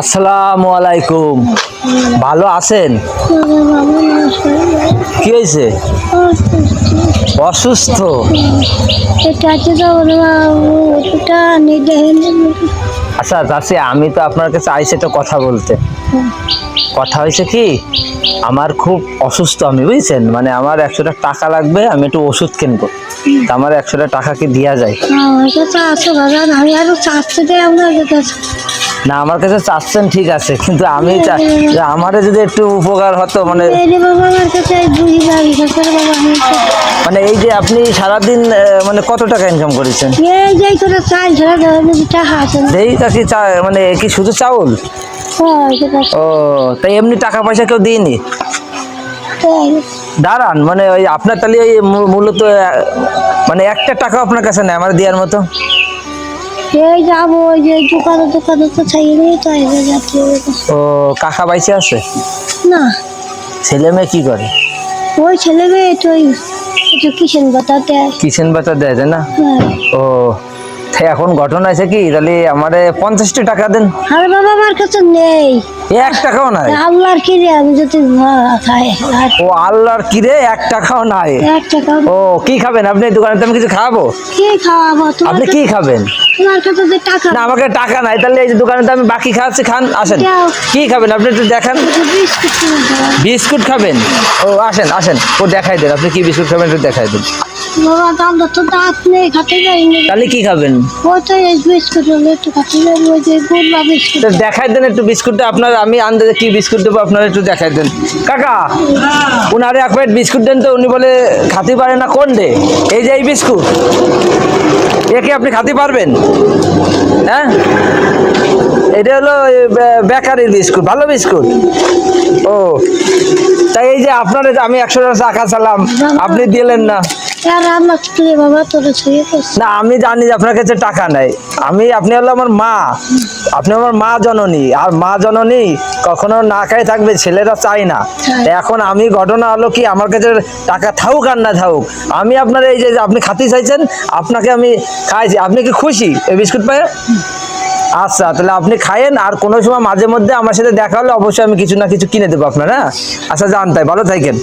আসসালামু আলাইকুম। ভালো আছেন? কি হয়েছে? অসুস্থ? আচ্ছা চাষি আমি তো আপনার কাছে আইসি তো কথা বলতে। কথা হয়েছে কি, আমার খুব অসুস্থ আমি, বুঝছেন? মানে আমার একশোটা টাকা লাগবে, আমি একটু ওষুধ কিনবো। আমার একশোটা টাকা কি দেওয়া যায়? আমার কাছে আছে আমি আরও চারশো টাকা আপনার কাছে। না আমার কাছে চাচ্ছেন ঠিক আছে কিন্তু আমি আমারে যদি একটু উপকার হতো মানে। মানে এই যে আপনি সারাদিন মানে কত টাকা ইনকাম করেছেন? এই মানে কি শুধু চাউল? হ্যাঁ। ও তাই এমনি টাকা পয়সা কেউ দিইনি? দাঁড়ান মানে ওই আপনার তাহলে ওই মূলত মানে একটা টাকা আপনার কাছে নেই আমার দেওয়ার মতো? এই যাব ওই যে দোকানে দোকানে তো চাই নিয়ে যাচ্ছি ও কাকা বাইসে আছে? না। ছেলে মেয়ে কি করে? ওই ছেলে মেয়ে তো ওই কিষেন দেয়। কিচেন বাতা দেয় না? হ্যাঁ। ও এখন ঘটনা আছে কি? তাহলে আমারে পঞ্চাশটি টাকা দেন। আরে বাবা আমার কাছে নেই। এক টাকাও নাই। আল্লাহর কি রে আমি যদি ও আল্লাহর কিরে এক টাকাও নাই। এক টাকা ও কি খাবেন? আপনি দোকানে তো আমি কিছু খাব? কি খাওয়াবো? আপনি কি খাবেন? তোমার কাছে যে টাকা না আমাকে টাকা নাই। তাহলে এই যে দোকানে তো আমি বাকি খাচ্ছি খান আসেন। কি খাবেন? আপনি একটু দেখান। বিস্কুট বিস্কুট খাবেন? ও আসেন আসেন। ও দেখাই দেন। আপনি কি বিস্কুট খাবেন একটু দেখাই দেন। বাবা দাম তো দাঁত নেই খাতে যাইনি তাহলে কি খাবেন? ওই তো এই বিস্কুট হলো একটু খাতে যাব ওই যে গুড় বিস্কুট। তো দেখাই দেন একটু বিস্কুটটা আপনার আমি আন্দাজে কি বিস্কুট দেবো আপনারা একটু দেখাই দেন। কাকা উনারে এক প্লেট বিস্কুট দেন তো উনি বলে খাতে পারে না কোন ডে এই যে এই বিস্কুট। একে আপনি খাতে পারবেন? হ্যাঁ? এটা হলো বেকারির বিস্কুট ভালো বিস্কুট। ও তাই এই যে আপনার আমি একশো টাকা চালাম আপনি দিলেন না। না আমি জানি যে আপনার কাছে টাকা নাই। আমি আপনি হলো আমার মা। আপনি আমার মা জননী। আর মা জননী কখনো না খাই থাকবে ছেলেরা চায় না। এখন আমি ঘটনা হলো কি আমার কাছে টাকা থাকুক আর না থাকুক আমি আপনার এই যে যে আপনি খাতে চাইছেন আপনাকে আমি খাইছি। আপনি কি খুশি এই বিস্কুট পায়ে? আচ্ছা তাহলে আপনি খায়েন আর কোনো সময় মাঝে মধ্যে আমার সাথে দেখা হলে অবশ্যই আমি কিছু না কিছু কিনে দেবো আপনার হ্যাঁ? আচ্ছা জানতাই ভালো থাকেন।